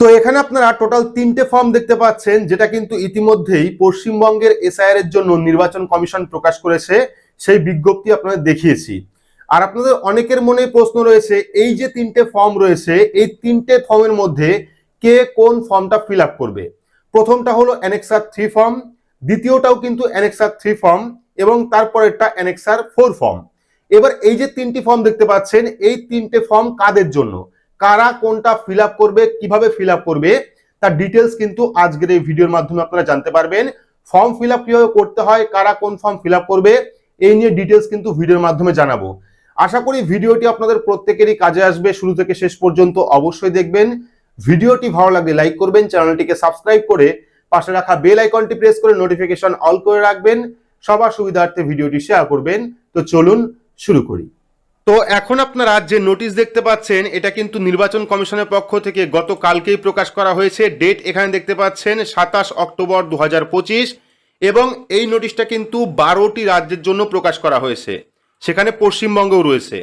তো এখানে আপনারা টোটাল তিনটে ফর্ম দেখতে পাচ্ছেন, যেটা কিন্তু ইতিমধ্যেই পশ্চিমবঙ্গের এসআইআর এর জন্য নির্বাচন কমিশন প্রকাশ করেছে, সেই বিজ্ঞপ্তি আপনাদের দেখিয়েছি। আর আপনাদের অনেকের মনে প্রশ্ন রয়েছে, এই যে তিনটে ফর্ম রয়েছে, এই তিনটে ফর্মের মধ্যে কে কোন ফর্মটা ফিল করবে? প্রথমটা হলো অ্যানেক্সার থ্রি ফর্ম দ্বিতীয়টাও কিন্তু অ্যানেক্সার থ্রি ফর্ম এবং তারপরেরটা অ্যানেক্সার ফোর ফর্ম এবার এই যে তিনটি ফর্ম দেখতে পাচ্ছেন, এই তিনটে ফর্ম কাদের জন্য? কারা কোনটা ফিল করবে, কীভাবে ফিল করবে, তার ডিটেলস কিন্তু আজকের এই ভিডিওর মাধ্যমে আপনারা জানতে পারবেন। ফর্ম ফিল কীভাবে করতে হয়, কারা কোন ফর্ম ফিল করবে, এই নিয়ে ডিটেলস কিন্তু ভিডিওর মাধ্যমে জানাব। আশা করি ভিডিওটি আপনাদের প্রত্যেকেরই কাজে আসবে, শুরু থেকে শেষ পর্যন্ত অবশ্যই দেখবেন। ভিডিওটি ভালো লাগলে লাইক করবেন চ্যানেলটিকে সাবস্ক্রাইব করে পাশে রাখা বেল আইকনটি প্রেস করে নোটিফিকেশন অল করে রাখবেন। সবার সুবিধার্থে ভিডিওটি শেয়ার করবেন। তো চলুন শুরু করি। তো এখন আপনারা যে নোটিশ দেখতে পাচ্ছেন, এটা কিন্তু নির্বাচন কমিশনের পক্ষ থেকে গতকালকেই প্রকাশ করা হয়েছে। ডেট এখানে দেখতে পাচ্ছেন সাতাশ অক্টোবর দু হাজার পঁচিশ এবং এই নোটিশটা কিন্তু বারোটি রাজ্যের জন্য প্রকাশ করা হয়েছে। সেখানে পশ্চিমবঙ্গও রয়েছে।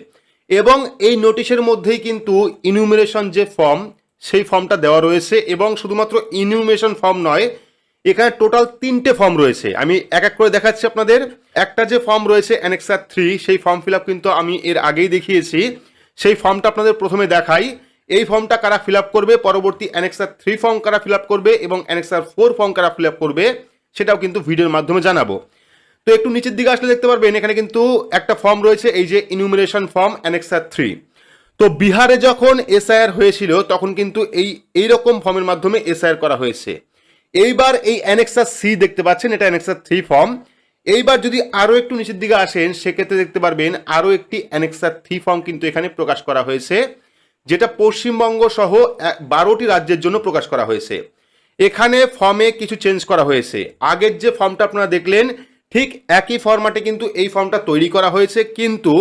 এবং এই নোটিশের মধ্যেই কিন্তু ইনিউমিনেশন যে ফর্ম সেই ফর্মটা দেওয়া রয়েছে এবং শুধুমাত্র ইনিউমিনেশন ফর্ম নয় এখানে টোটাল তিনটে ফর্ম রয়েছে। আমি এক এক করে দেখাচ্ছি আপনাদের। একটা যে ফর্ম রয়েছে অ্যানেক্সার থ্রি সেই ফর্ম ফিল কিন্তু আমি এর আগেই দেখিয়েছি। সেই ফর্মটা আপনাদের প্রথমে দেখাই। এই ফর্মটা কারা ফিল করবে? পরবর্তী অ্যানেক্সার থ্রি ফর্ম কারা ফিল করবে? এবং অ্যানেক্সার ফোর ফর্ম কারা ফিল করবে? সেটাও কিন্তু ভিডিওর মাধ্যমে জানাব। তো একটু নিচের দিকে আসলে দেখতে পারবেন, এখানে কিন্তু একটা ফর্ম রয়েছে, এই যে ইনুমিনেশন ফর্ম অ্যানেক্সার থ্রি তো বিহারে যখন এসআইআর হয়েছিল, তখন কিন্তু এই এই রকম ফর্মের মাধ্যমে এসআইআর করা হয়েছে। এইবার এই অ্যানেক্সার সি দেখতে পাচ্ছেন, এটা অ্যানেক্সার থ্রি ফর্ম এইবার যদি আরও একটু নিচের দিকে আসেন, সেক্ষেত্রে দেখতে পারবেন আরও একটি অ্যানেক্সার থ্রি ফর্ম কিন্তু এখানে প্রকাশ করা হয়েছে, যেটা পশ্চিমবঙ্গ সহ বারোটি রাজ্যের জন্য প্রকাশ করা হয়েছে। এখানে ফর্মে কিছু চেঞ্জ করা হয়েছে। আগের যে ফর্মটা আপনারা দেখলেন, ঠিক একই ফর্মাটে কিন্তু এই ফর্মটা তৈরি করা হয়েছে, কিন্তু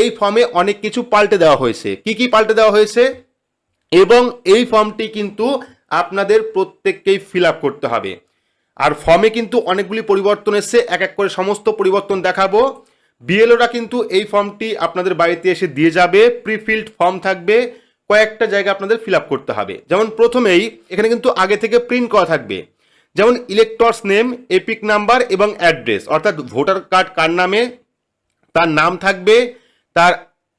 এই ফর্মে অনেক কিছু পাল্টে দেওয়া হয়েছে। কি কি পাল্টে দেওয়া হয়েছে? এবং এই ফর্মটি কিন্তু আপনাদের প্রত্যেককেই ফিল আপ করতে হবে। আর ফর্মে কিন্তু অনেকগুলি পরিবর্তন এসছে, এক এক করে সমস্ত পরিবর্তন দেখাবো। বিএলওরা কিন্তু এই ফর্মটি আপনাদের বাড়িতে এসে দিয়ে যাবে প্রিফিল্ড ফর্ম থাকবে, কয়েকটা জায়গা আপনাদের ফিল করতে হবে। যেমন প্রথমেই এখানে কিন্তু আগে থেকে প্রিন্ট করা থাকবে। যেমন ইলেকটর্স নেম এপিক নাম্বার এবং অ্যাড্রেস অর্থাৎ ভোটার কার্ড কার নামে, তার নাম থাকবে, তার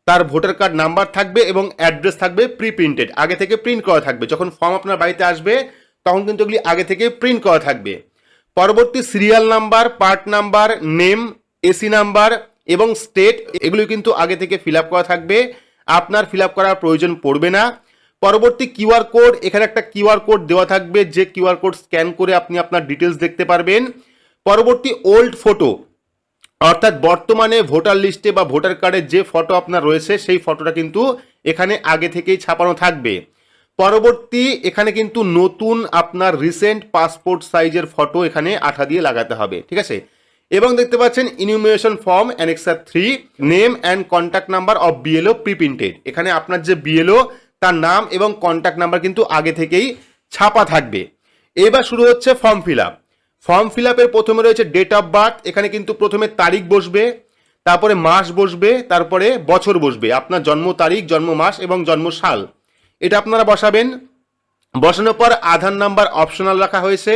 তার ভোটার কার্ড নাম্বার থাকবে এবং অ্যাড্রেস থাকবে প্রি প্রিন্টেড আগে থেকে প্রিন্ট করা থাকবে। যখন ফর্ম আপনার বাড়িতে আসবে, তখন কিন্তু এগুলি আগে থেকে প্রিন্ট করা থাকবে। পরবর্তী serial number part number name AC number এবং স্টেট এগুলি কিন্তু আগে থেকে ফিল করা থাকবে। আপনার ফিল করার প্রয়োজন পড়বে না। পরবর্তী কিউআর কোড এখানে একটা কিউআর কোড দেওয়া থাকবে, যে কিউআর কোড স্ক্যান করে আপনি আপনার ডিটেলস দেখতে পারবেন। পরবর্তী ওল্ড ফটো অর্থাৎ বর্তমানে ভোটার লিস্টে বা ভোটার কার্ডের যে ফটো আপনার রয়েছে, সেই ফটোটা কিন্তু এখানে আগে থেকেই ছাপানো থাকবে। পরবর্তী এখানে কিন্তু নতুন আপনার রিসেন্ট পাসপোর্ট সাইজের ফটো এখানে আঠা দিয়ে লাগাতে হবে, ঠিক আছে? এবং দেখতে পাচ্ছেন enumeration form annexure three name and contact number of BLO preprinted এখানে আপনার যে বিএলও তার নাম এবং কন্ট্যাক্ট নাম্বার কিন্তু আগে থেকেই ছাপা থাকবে। এবার শুরু হচ্ছে form fill up form fill আপের প্রথমে রয়েছে ডেট অফ বার্থ এখানে কিন্তু প্রথমে তারিখ বসবে, তারপরে মাস বসবে, তারপরে বছর বসবে, আপনার জন্ম তারিখ, জন্ম মাস এবং জন্ম সাল। এটা আপনারা বসাবেন। বসানোর পর আধার নাম্বার অপশনাল রাখা হয়েছে।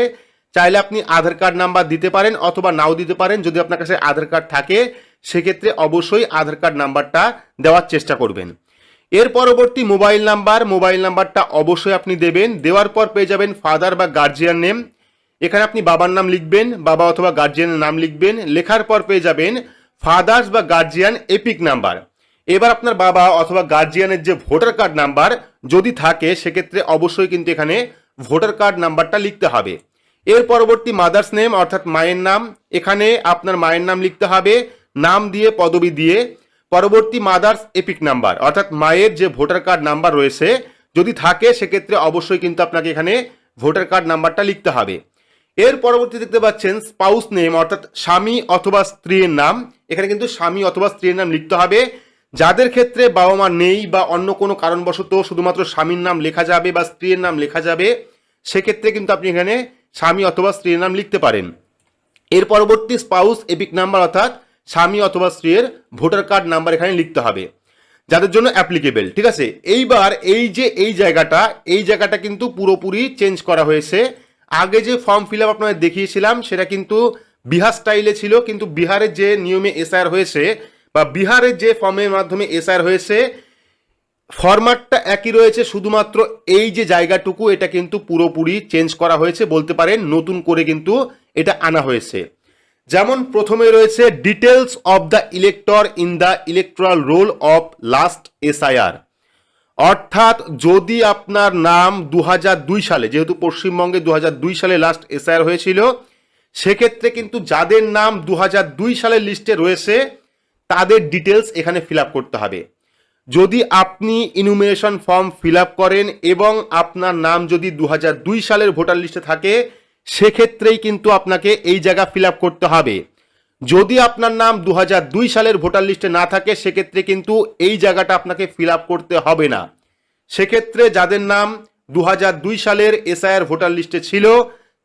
চাইলে আপনি আধার কার্ড নাম্বার দিতে পারেন অথবা নাও দিতে পারেন, যদি আপনার কাছে আধার কার্ড থাকে, সেক্ষেত্রে অবশ্যই আধার কার্ড নাম্বারটা দেওয়ার চেষ্টা করবেন। এর পরবর্তী মোবাইল নাম্বার মোবাইল নাম্বারটা অবশ্যই আপনি দেবেন। দেওয়ার পর পেয়ে যাবেন ফাদার বা গার্জিয়ান নেম এখানে আপনি বাবার নাম লিখবেন, বাবা অথবা গার্জিয়ানের নাম লিখবেন, লেখার পর পেয়ে যাবেন ফাদার্স বা গার্জিয়ান এপিক নাম্বার এবার আপনার বাবা অথবা গার্জিয়ানের যে ভোটার কার্ড নাম্বার যদি থাকে, সেক্ষেত্রে অবশ্যই কিন্তু এখানে ভোটার কার্ড নাম্বারটা লিখতে হবে। এর পরবর্তী মাদার্স নেম অর্থাৎ মায়ের নাম, এখানে আপনার মায়ের নাম লিখতে হবে, নাম দিয়ে, পদবি দিয়ে। পরবর্তী মাদার্স এপিক নাম্বার অর্থাৎ মায়ের যে ভোটার কার্ড নাম্বার রয়েছে, যদি থাকে, সেক্ষেত্রে অবশ্যই কিন্তু আপনাকে এখানে ভোটার কার্ড নাম্বারটা লিখতে হবে। এর পরবর্তী দেখতে পাচ্ছেন স্পাউস নেম, অর্থাৎ স্বামী অথবা স্ত্রীর নাম। এখানে কিন্তু স্বামী অথবা স্ত্রীর নাম লিখতে হবে। যাদের ক্ষেত্রে বাবা মা নেই বা অন্য কোনো কারণবশত শুধুমাত্র স্বামীর নাম লেখা যাবে বা স্ত্রীর নাম লেখা যাবে, সেক্ষেত্রে কিন্তু আপনি এখানে স্বামী অথবা স্ত্রীর নাম লিখতে পারেন। এর পরবর্তী স্পাউস এপিক নাম্বার, অর্থাৎ স্বামী অথবা স্ত্রীর ভোটার কার্ড নাম্বার এখানে লিখতে হবে। যাদের জন্য অ্যাপ্লিকেবেল, ঠিক আছে? এইবার এই যে এই জায়গাটা এই জায়গাটা কিন্তু পুরোপুরি চেঞ্জ করা হয়েছে। আগে যে ফর্ম ফিল আপ আপনাদের দেখিয়েছিলাম, সেটা কিন্তু বিহার স্টাইলে ছিল, কিন্তু বিহারের যে নিয়মে এসআর হয়েছে বা বিহারের যে ফর্মের মাধ্যমে এসআর হয়েছে ফরম্যাটটা একই রয়েছে, শুধুমাত্র এই যে জায়গাটুকু, এটা কিন্তু পুরোপুরি চেঞ্জ করা হয়েছে, বলতে পারেন নতুন করে কিন্তু এটা আনা হয়েছে। যেমন প্রথমে রয়েছে details of the elector in the electoral roll of last SIR অর্থাৎ যদি আপনার নাম দু দুই সালে, যেহেতু পশ্চিমবঙ্গে দু দুই সালে লাস্ট এসআইআর হয়েছিল, সেক্ষেত্রে কিন্তু যাদের নাম দু দুই সালের লিস্টে রয়েছে, তাদের ডিটেলস এখানে ফিল করতে হবে। যদি আপনি ইনুমিনেশন ফর্ম ফিল করেন এবং আপনার নাম যদি দু দুই সালের ভোটার লিস্টে থাকে, সেক্ষেত্রেই কিন্তু আপনাকে এই জায়গা ফিল করতে হবে। যদি আপনার নাম দু হাজার দুই সালের ভোটার লিস্টে না থাকে, সেক্ষেত্রে কিন্তু এই জায়গাটা আপনাকে ফিল করতে হবে না। সেক্ষেত্রে যাদের নাম দু হাজার দুই সালের এসআইআর ভোটার লিস্টে ছিল,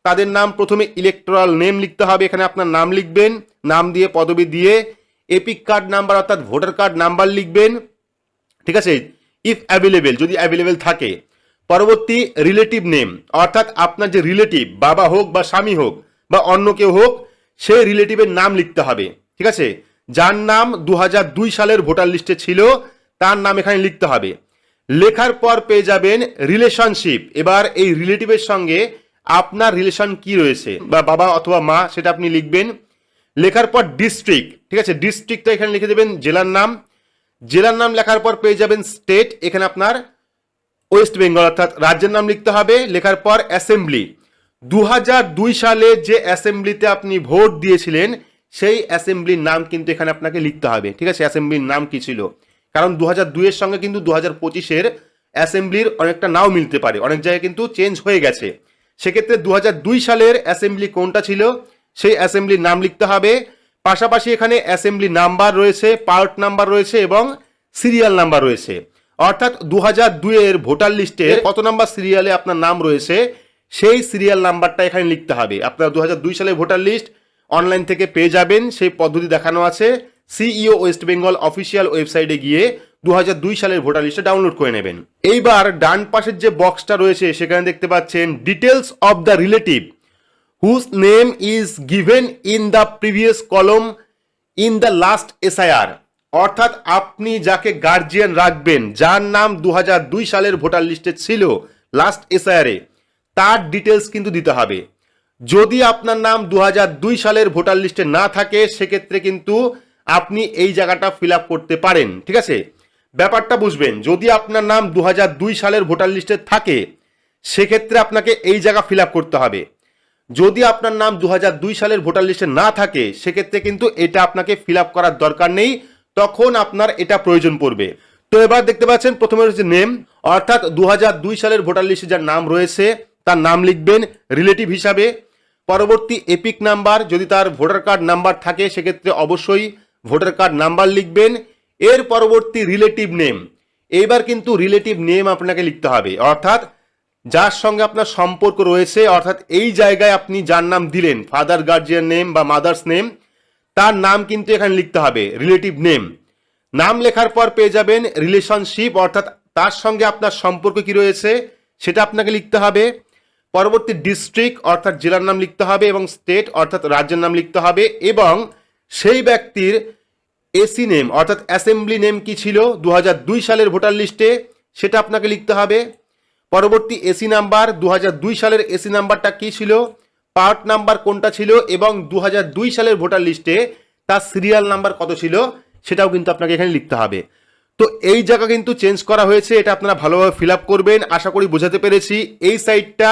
তাদের নাম প্রথমে ইলেকট্রাল নেম লিখতে হবে, এখানে আপনার নাম লিখবেন, নাম দিয়ে পদবি দিয়ে এপিক কার্ড নাম্বার অর্থাৎ ভোটার কার্ড নাম্বার লিখবেন, ঠিক আছে? ইফ অ্যাভেলেবেল যদি অ্যাভেলেবেল থাকে। পরবর্তী রিলেটিভ নেম অর্থাৎ আপনার যে রিলেটিভ বাবা হোক বা স্বামী হোক বা অন্য কেউ হোক সেই রিলেটিভের নাম লিখতে হবে, ঠিক আছে? যার নাম দু হাজার দুই সালের ভোটার লিস্টে ছিল, তার নাম এখানে লিখতে হবে। লেখার পর পেয়ে যাবেন রিলেশনশিপ এবার এই রিলেটিভের সঙ্গে আপনার রিলেশন কি রয়েছে? বা বাবা অথবা মা, সেটা আপনি লিখবেন। লেখার পর ডিস্ট্রিক্ট ঠিক আছে? ডিস্ট্রিক্টটা এখানে লিখে দেবেন জেলার নাম। জেলার নাম লেখার পর পেয়ে যাবেন স্টেট এখানে আপনার ওয়েস্ট বেঙ্গল অর্থাৎ রাজ্যের নাম লিখতে হবে। লেখার পর অ্যাসেম্বলি দু হাজার দুই সালে যে অ্যাসেম্বলিতে আপনি ভোট দিয়েছিলেন, সেই অ্যাসেম্বলির নাম কিন্তু এখানে আপনাকে লিখতে হবে। ঠিক আছে? অ্যাসেম্বলির নাম কি ছিল? কারণ দু দুইয়ের সঙ্গে কিন্তু দু হাজার পঁচিশের অ্যাসেম্বলির অনেকটা নাও মিলতে পারে। অনেক জায়গায় কিন্তু চেঞ্জ হয়ে গেছে। সেক্ষেত্রে দু হাজার দুই সালের অ্যাসেম্বলি কোনটা ছিল? সেই অ্যাসেম্বলির নাম লিখতে হবে। পাশাপাশি এখানে অ্যাসেম্বলি নাম্বার রয়েছে, পার্ট নাম্বার রয়েছে এবং সিরিয়াল নাম্বার রয়েছে। অর্থাৎ দু হাজার দুইয়ের ভোটার লিস্টে কত নাম্বার সিরিয়ালে আপনার নাম রয়েছে? সেই সিরিয়াল নাম্বারটা এখানে লিখতে হবে। আপনার দু সালের ভোটার লিস্ট অনলাইন থেকে পেয়ে যাবেন, সেই পদ্ধতি দেখানো আছে। সিইও ওয়েস্ট বেঙ্গল অফিসিয়াল ওয়েবসাইটে গিয়ে দু হাজার দুই সালের ভোটার লিস্টে ডাউনলোড করে নেবেন। এইবার ডান পাশের যে বক্সটা রয়েছে, সেখানে দেখতে পাচ্ছেন details of the relative whose name is given in the previous column in the last SIR অর্থাৎ আপনি যাকে গার্জিয়ান রাখবেন, যার নাম দু হাজার দুই সালের ভোটার লিস্টে ছিল লাস্ট এসআইআরে তার ডিটেলস কিন্তু দিতে হবে। যদি আপনার নাম দু হাজার দুই সালের ভোটার লিস্টে না থাকে, সেক্ষেত্রে কিন্তু আপনি এই জায়গাটা ফিল করতে পারেন, ঠিক আছে? ব্যাপারটা বুঝবেন, যদি আপনার নাম দু হাজার দুই সালের ভোটার লিস্টে থাকে, সেক্ষেত্রে আপনাকে এই জায়গা ফিল করতে হবে। যদি আপনার নাম দু হাজার দুই সালের ভোটার লিস্টে না থাকে, সেক্ষেত্রে কিন্তু এটা আপনাকে ফিল করার দরকার নেই, তখন আপনার এটা প্রয়োজন পড়বে। তো এবার দেখতে পাচ্ছেন, প্রথমে রয়েছে নেম অর্থাৎ দু হাজার দুই সালের ভোটার লিস্টে যার নাম রয়েছে তার নাম লিখবেন রিলেটিভ হিসাবে। পরবর্তী এপিক নাম্বার যদি তার ভোটার কার্ড নাম্বার থাকে, সেক্ষেত্রে অবশ্যই ভোটার কার্ড নাম্বার লিখবেন। এর পরবর্তী রিলেটিভ নেম এইবার কিন্তু রিলেটিভ নেম আপনাকে লিখতে হবে। অর্থাৎ যার সঙ্গে আপনার সম্পর্ক রয়েছে, অর্থাৎ এই জায়গায় আপনি যার নাম দিলেন ফাদার গার্জিয়ান নেম বা মাদার্স নেম তার নাম কিন্তু এখানে লিখতে হবে রিলেটিভ নেম নাম লেখার পর পেয়ে যাবেন রিলেশনশিপ অর্থাৎ তার সঙ্গে আপনার সম্পর্ক কি রয়েছে, সেটা আপনাকে লিখতে হবে। পরবর্তী ডিস্ট্রিক্ট অর্থাৎ জেলার নাম লিখতে হবে এবং স্টেট অর্থাৎ রাজ্যের নাম লিখতে হবে এবং সেই ব্যক্তির এসি নেম অর্থাৎ অ্যাসেম্বলি নেম কি ছিল? দু হাজার দুই সালের ভোটার লিস্টে সেটা আপনাকে লিখতে হবে। পরবর্তী এসি নাম্বার দু হাজার দুই সালের এসি নাম্বারটা কি ছিল? পার্ট নাম্বার কোনটা ছিল? এবং দু হাজার দুই সালের ভোটার লিস্টে তার সিরিয়াল নাম্বার কত ছিল? সেটাও কিন্তু আপনাকে এখানে লিখতে হবে। তো এই জায়গা কিন্তু চেঞ্জ করা হয়েছে, এটা আপনারা ভালোভাবে ফিল করবেন। আশা করি বোঝাতে পেরেছি। এই সাইটটা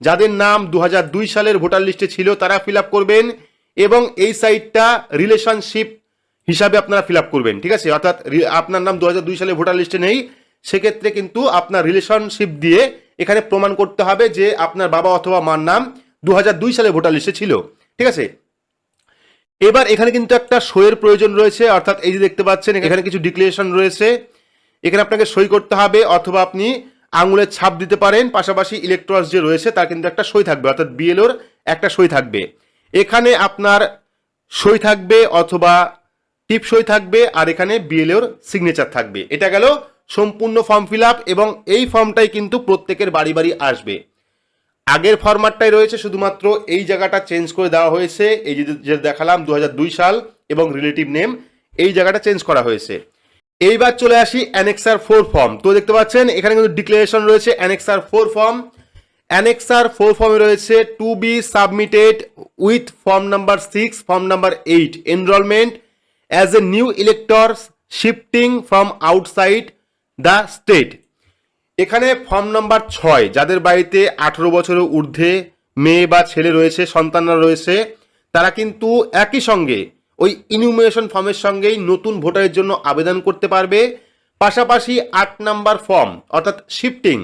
যাদের নাম দু হাজার দুই সালের ভোটার লিস্টে ছিল, তারা ফিল করবেন এবং এই সাইটটা রিলেশনশিপ হিসাবে আপনারা ফিল করবেন, ঠিক আছে? অর্থাৎ আপনার নাম দু হাজার দুই সালে ভোটার লিস্টে নেই, সেক্ষেত্রে কিন্তু আপনার রিলেশনশিপ দিয়ে এখানে প্রমাণ করতে হবে যে আপনার বাবা অথবা মার নাম দু হাজার দুই সালে ভোটার লিস্টে ছিল, ঠিক আছে? এবার এখানে কিন্তু একটা সইয়ের প্রয়োজন রয়েছে, অর্থাৎ এই যে দেখতে পাচ্ছেন, এখানে কিছু ডিক্লারেশন রয়েছে। এখানে আপনাকে সই করতে হবে, অথবা আপনি আঙুলের ছাপ দিতে পারেন, পাশাপাশি ইলেকট্রস যে রয়েছে তার কিন্তু একটা সই থাকবে, অর্থাৎ বিএলওর একটা সই থাকবে। এখানে আপনার সই থাকবে অথবা টিপ সই থাকবে আর এখানে বিএলওর সিগনেচার থাকবে। এটা গেল সম্পূর্ণ ফর্ম ফিল আপ এবং এই ফর্মটাই কিন্তু প্রত্যেকের বাড়ি বাড়ি আসবে। আগের ফরম্যাটটাই রয়েছে, শুধুমাত্র এই জায়গাটা চেঞ্জ করে দেওয়া হয়েছে। এই যে দেখালাম দু হাজার দুই সাল এবং রিলেটিভ নেম এই জায়গাটা চেঞ্জ করা হয়েছে। এইবার চলে আসি অ্যানেক্সার ফোর ফর্ম তো দেখতে পাচ্ছেন, এখানে কিন্তু ডিক্লারেশন রয়েছে annexure four form annexure four ফর্মে রয়েছে to be submitted with form number six form number eight enrolment as a new elector shifting from outside the state এখানে ফর্ম নাম্বার ছয়, যাদের বাড়িতে আঠেরো বছরের ঊর্ধ্বে মেয়ে বা ছেলে রয়েছে, সন্তানরা রয়েছে, তারা কিন্তু একই সঙ্গে ওই ইনিউমিনেশন ফর্মের সঙ্গেই নতুন ভোটারের জন্য আবেদন করতে পারবে। পাশাপাশি আট নাম্বার ফর্ম অর্থাৎ শিফটিং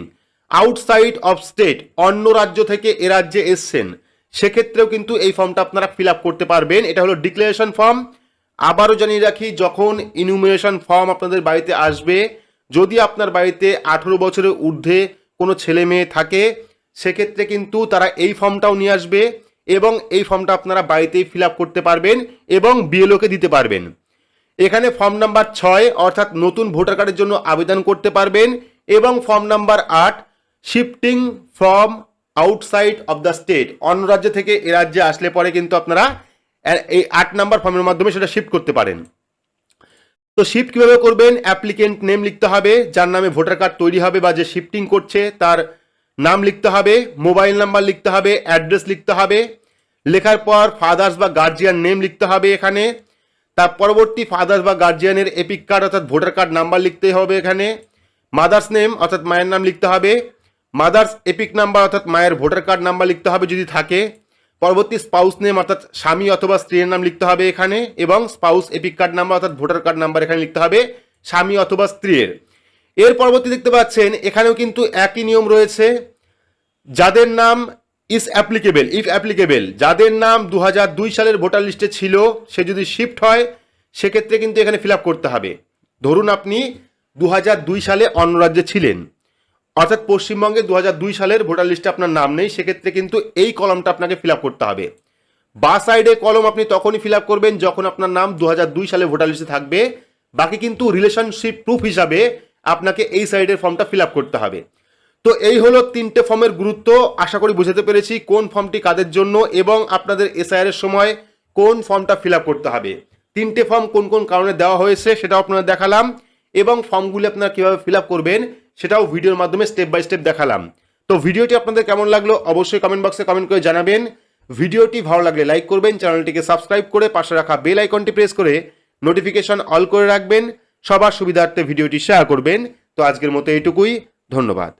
আউটসাইড অফ স্টেট অন্য রাজ্য থেকে এ রাজ্যে এসছেন। সেক্ষেত্রেও কিন্তু এই ফর্মটা আপনারা ফিল করতে পারবেন। এটা হলো ডিক্লারেশন ফর্ম আবারও জানিয়ে রাখি, যখন ইনিউমিনেশন ফর্ম আপনাদের বাড়িতে আসবে, যদি আপনার বাড়িতে আঠেরো বছরের ঊর্ধ্বে কোনো ছেলে মেয়ে থাকে, সেক্ষেত্রে কিন্তু তারা এই ফর্মটাও নিয়ে আসবে। এবং এই ফর্মটা আপনারা বাড়িতেই ফিল করতে পারবেন এবং বিএলওকে দিতে পারবেন। এখানে ফর্ম নাম্বার ছয় অর্থাৎ নতুন ভোটার কার্ডের জন্য আবেদন করতে পারবেন এবং ফর্ম নাম্বার আট, shifting from outside of the state. অন্য রাজ্য থেকে এ রাজ্যে আসলে পরে কিন্তু আপনারা এই আট নাম্বার ফর্মের মাধ্যমে সেটা শিফট করতে পারেন। তো শিফট কীভাবে করবেন? অ্যাপ্লিকেন্ট নেম লিখতে হবে, যার নামে ভোটার কার্ড তৈরি হবে বা যে শিফটিং করছে তার নাম লিখতে হবে, মোবাইল নাম্বার লিখতে হবে, অ্যাড্রেস লিখতে হবে। লেখার পর ফাদার্স বা গার্জিয়ান নেম লিখতে হবে এখানে। তার পরবর্তী ফাদার্স বা গার্জিয়ানের এপিক কার্ড অর্থাৎ ভোটার কার্ড নাম্বার লিখতে হবে এখানে। মাদার্স নেম অর্থাৎ মায়ের নাম লিখতে হবে। মাদার্স এপিক নাম্বার অর্থাৎ মায়ের ভোটার কার্ড নাম্বার লিখতে হবে যদি থাকে। পরবর্তী স্পাউস নেম অর্থাৎ স্বামী অথবা স্ত্রীর নাম লিখতে হবে এখানে এবং স্পাউস এপিক কার্ড নাম্বার অর্থাৎ ভোটার কার্ড নাম্বার এখানে লিখতে হবে, স্বামী অথবা স্ত্রীর। এর পরবর্তী দেখতে পাচ্ছেন, এখানেও কিন্তু একই নিয়ম রয়েছে, যাদের নাম ইস অ্যাপ্লিকেবল ইফ অ্যাপ্লিকেবেল যাদের নাম দু দুই সালের ভোটার লিস্টে ছিল, সে যদি শিফট হয়, সেক্ষেত্রে কিন্তু এখানে ফিল করতে হবে। ধরুন আপনি দু দুই সালে অন্য রাজ্যে ছিলেন, অর্থাৎ পশ্চিমবঙ্গে দু দুই সালের ভোটার লিস্টে আপনার নাম নেই, সেক্ষেত্রে কিন্তু এই কলমটা আপনাকে ফিল করতে হবে। বা সাইডে কলম আপনি তখনই ফিল করবেন যখন আপনার নাম দু দুই সালে ভোটার লিস্টে থাকবে, বাকি কিন্তু রিলেশনশিপ প্রুফ হিসাবে আপনাকে এই সাইডের ফর্মটা ফিল আপ করতে হবে। তো এই হলো তিনটে ফর্মের গুরুত্ব। আশা করি বুঝাতে পেরেছি কোন ফর্মটি কাদের জন্য এবং আপনাদের এসআইআর এর সময় কোন ফর্মটা ফিল আপ করতে হবে। তিনটে ফর্ম কোন কোন কারণে দেওয়া হয়েছে সেটাও আপনারা দেখালাম এবং ফর্মগুলি আপনারা কীভাবে ফিল আপ করবেন সেটাও ভিডিওর মাধ্যমে স্টেপ বাই স্টেপ দেখালাম। তো ভিডিওটি আপনাদের কেমন লাগল অবশ্যই কমেন্ট বক্সে কমেন্ট করে জানাবেন। ভিডিওটি ভালো লাগলে লাইক করবেন, চ্যানেলটিকে সাবস্ক্রাইব করে পাশে রাখা বেল আইকনটি প্রেস করে নোটিফিকেশন অল করে রাখবেন। সবার সুবিধার্থে ভিডিওটি শেয়ার করবেন। তো আজকের মতো এটুকুই ধন্যবাদ।